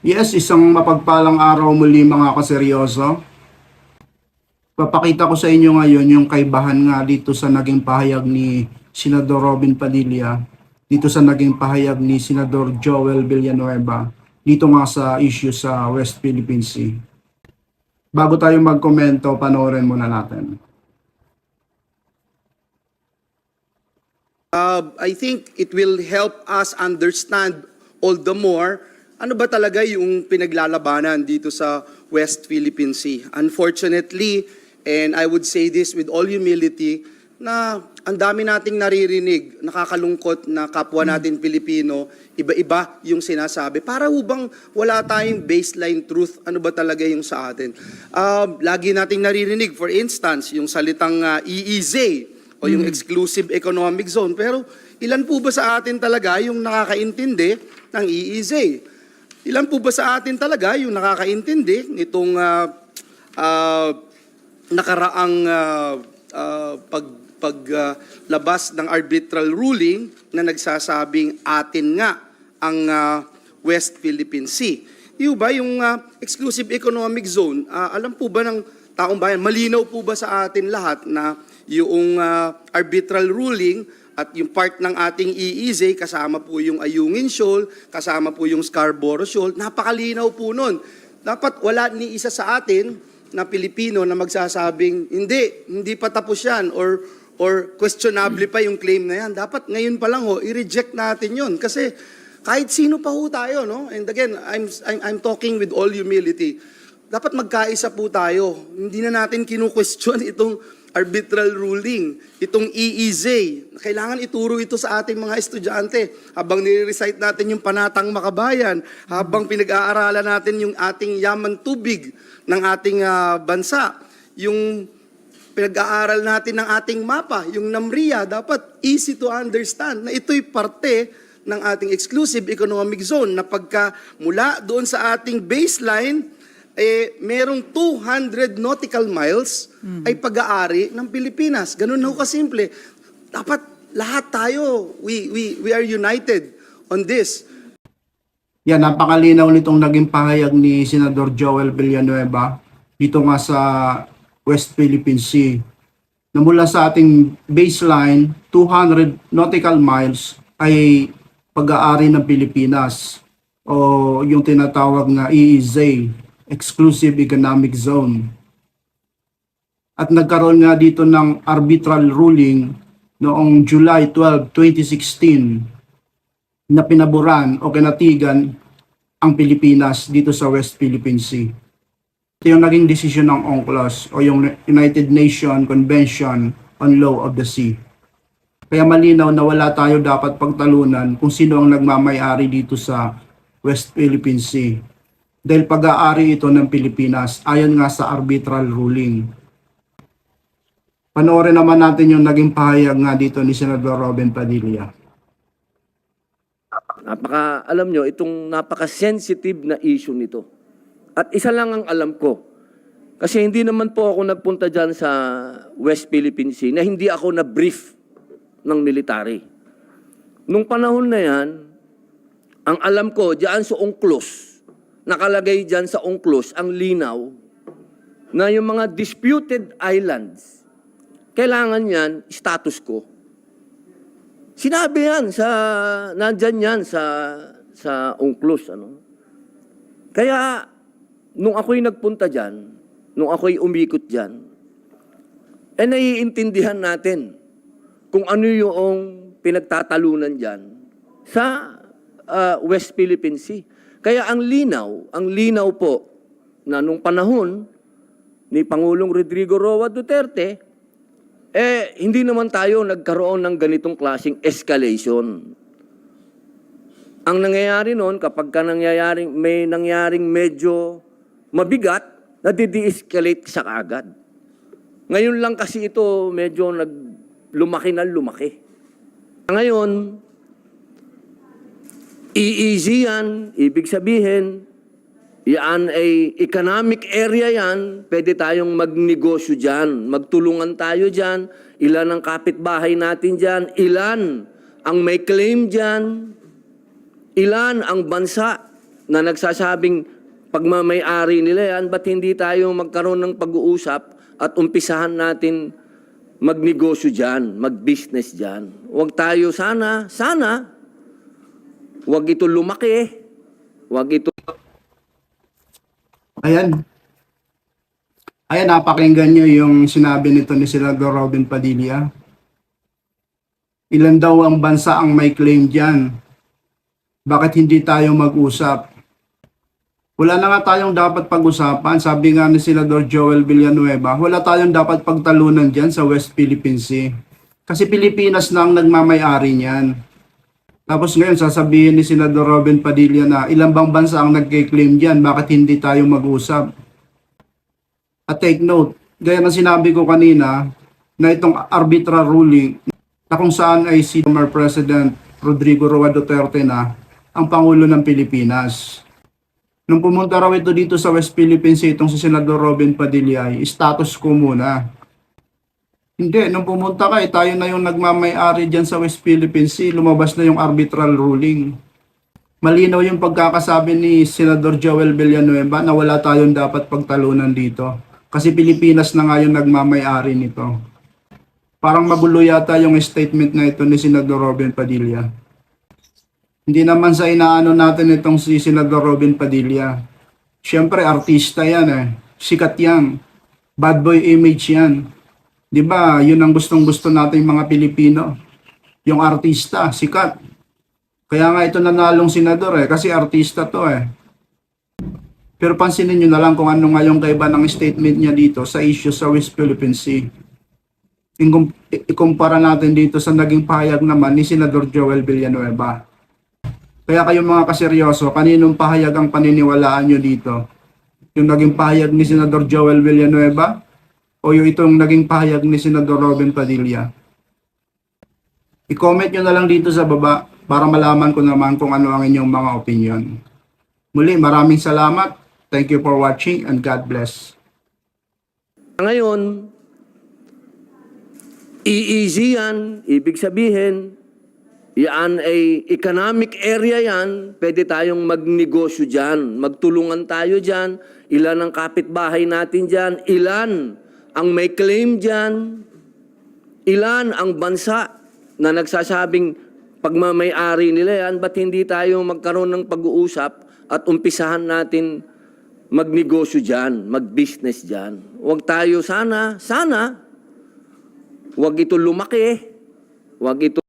Yes, isang mapagpalang araw muli mga kaseryoso. Papakita ko sa inyo ngayon yung kaibahan nga dito sa naging pahayag ni Senador Robin Padilla, dito sa naging pahayag ni Senador Joel Villanueva, dito nga sa issue sa West Philippine Sea. Bago tayo magkomento, panoorin muna natin. Uh, I think it will help us understand all the more ano ba talaga yung pinaglalabanan dito sa West Philippine Sea. Unfortunately, and I would say this with all humility, na ang dami nating naririnig, nakakalungkot na kapwa natin Pilipino, iba-iba yung sinasabi. Para hubang wala tayong baseline truth, ano ba talaga yung sa atin. Uh, lagi nating naririnig, for instance, yung salitang uh, EEZ, o yung exclusive economic zone. Pero ilan po ba sa atin talaga yung nakakaintindi ng EEZ? Ilan po ba sa atin talaga yung nakakaintindi nitong ah, ah, nakaraang ah, ah, pag paglabas ng arbitral ruling na nagsasabing atin nga ang ah, West Philippine Sea. Di ba yung ah, exclusive economic zone, ah, alam po ba ng taong bayan, malinaw po ba sa atin lahat na yung ah, arbitral ruling at yung part ng ating EEZ, kasama po yung Ayungin Shoal, kasama po yung Scarborough Shoal, napakalinaw po nun. Dapat wala ni isa sa atin na Pilipino na magsasabing, hindi, hindi pa tapos yan, or, or questionable pa yung claim na yan. Dapat ngayon pa lang ho, i-reject natin yun. Kasi kahit sino pa ho tayo, no? And again, I'm, I'm, I'm talking with all humility. Dapat magkaisa po tayo. Hindi na natin kinu-question itong arbitral ruling, itong EEZ. Kailangan ituro ito sa ating mga estudyante habang nire-recite natin yung panatang makabayan, habang pinag-aaralan natin yung ating yaman tubig ng ating ah, bansa, yung pinag-aaral natin ng ating mapa, yung NAMRIA, dapat easy to understand na ito'y parte ng ating exclusive economic zone na pagka mula doon sa ating baseline, eh, merong 200 nautical miles ay pag-aari ng Pilipinas. Ganun na ho kasimple. Dapat lahat tayo, we, we, we are united on this. Yan, napakalinaw nitong naging pahayag ni Senador Joel Villanueva dito nga sa West Philippine Sea. Na mula sa ating baseline, 200 nautical miles ay pag-aari ng Pilipinas o yung tinatawag na EEZ, Exclusive Economic Zone. At nagkaroon nga dito ng arbitral ruling noong July 12, 2016 na pinaboran o kinatigan ang Pilipinas dito sa West Philippine Sea. Ito yung naging desisyon ng UNCLOS o yung United Nations Convention on Law of the Sea. Kaya malinaw na wala tayo dapat pagtalunan kung sino ang nagmamayari dito sa West Philippine Sea. Dahil pag-aari ito ng Pilipinas ayon nga sa arbitral ruling. Panoorin naman natin yung naging pahayag nga dito ni Senador Robin Padilla. Napaka, alam nyo, itong napaka-sensitive na issue nito. At isa lang ang alam ko. Kasi hindi naman po ako nagpunta dyan sa West Philippine Sea na hindi ako na-brief ng military. Nung panahon na yan, ang alam ko, dyan sa UNCLOS, nakalagay dyan sa UNCLOS ang linaw na yung mga disputed islands, kailangan yan status ko. Sinabi yan sa, nandyan yan sa, sa UNCLOS, ano. Kaya, nung ako'y nagpunta dyan, nung ako'y umikot dyan, eh naiintindihan natin kung ano yung pinagtatalunan dyan sa ah, West Philippine Sea. Kaya ang linaw, ang linaw po na nung panahon ni Pangulong Rodrigo Roa Duterte, eh, hindi naman tayo nagkaroon ng ganitong klaseng escalation. Ang nangyayari noon, kapag ka nangyayaring, may nangyaring medyo mabigat, nadi-de-escalate sa kaagad. Ngayon lang kasi ito medyo nag lumaki na lumaki. Ngayon, easy yan, ibig sabihin, yan ay economic area yan, pwede tayong magnegosyo dyan, magtulungan tayo dyan, ilan ang kapitbahay natin dyan, ilan ang may claim dyan, ilan ang bansa na nagsasabing pagmamayari nila yan, ba't hindi tayo magkaroon ng pag-uusap at umpisahan natin magnegosyo dyan, mag-business dyan. Huwag tayo sana, sana, huwag ito lumaki, huwag ito Ayan. Ayan, napakinggan nyo yung sinabi nito ni Senador Robin Padilla. Ilan daw ang bansa ang may claim dyan? Bakit hindi tayo mag-usap? Wala na nga tayong dapat pag-usapan. Sabi nga ni Senador Joel Villanueva, wala tayong dapat pagtalunan dyan sa West Philippine Sea. Kasi Pilipinas na ang nagmamayari niyan. Tapos ngayon sasabihin ni Senador Robin Padilla na ilang bang bansa ang nagke-claim diyan, bakit hindi tayo mag-usap? At take note, gaya ng sinabi ko kanina, na itong arbitral ruling na kung saan ay si former President Rodrigo Roa Duterte na ang Pangulo ng Pilipinas. Nung pumunta raw ito dito sa West Philippine Sea, itong si Senador Robin Padilla status quo muna. Hindi, nung pumunta ka, eh, tayo na yung nagmamayari dyan sa West Philippine Sea, lumabas na yung arbitral ruling. Malinaw yung pagkakasabi ni Senador Joel Villanueva na wala tayong dapat pagtalunan dito. Kasi Pilipinas na nga yung nagmamayari nito. Parang magulo yata yung statement na ito ni Senador Robin Padilla. Hindi naman sa inaano natin itong si Senador Robin Padilla. Siyempre, artista yan eh. Sikat yan. Bad boy image yan. 'Di ba? 'Yun ang gustong-gusto nating mga Pilipino. Yung artista, sikat. Kaya nga ito nanalong senador eh kasi artista 'to eh. Pero pansinin niyo na lang kung ano nga yung kaiba ng statement niya dito sa issue sa West Philippine Sea. Ikumpara natin dito sa naging pahayag naman ni Senador Joel Villanueva. Kaya kayong mga kaseryoso, kaninong pahayag ang paniniwalaan nyo dito? Yung naging pahayag ni Senador Joel Villanueva o yung itong naging pahayag ni Senador Robin Padilla. I-comment nyo na lang dito sa baba para malaman ko naman kung ano ang inyong mga opinion. Muli, maraming salamat. Thank you for watching and God bless. Ngayon, easy yan, ibig sabihin, yan ay economic area yan, pwede tayong magnegosyo dyan, magtulungan tayo dyan, ilan ang kapitbahay natin dyan, ilan ang may claim dyan, ilan ang bansa na nagsasabing pagmamayari nila yan, ba't hindi tayo magkaroon ng pag-uusap at umpisahan natin magnegosyo dyan, mag-business dyan. Huwag tayo sana, sana, huwag ito lumaki, huwag ito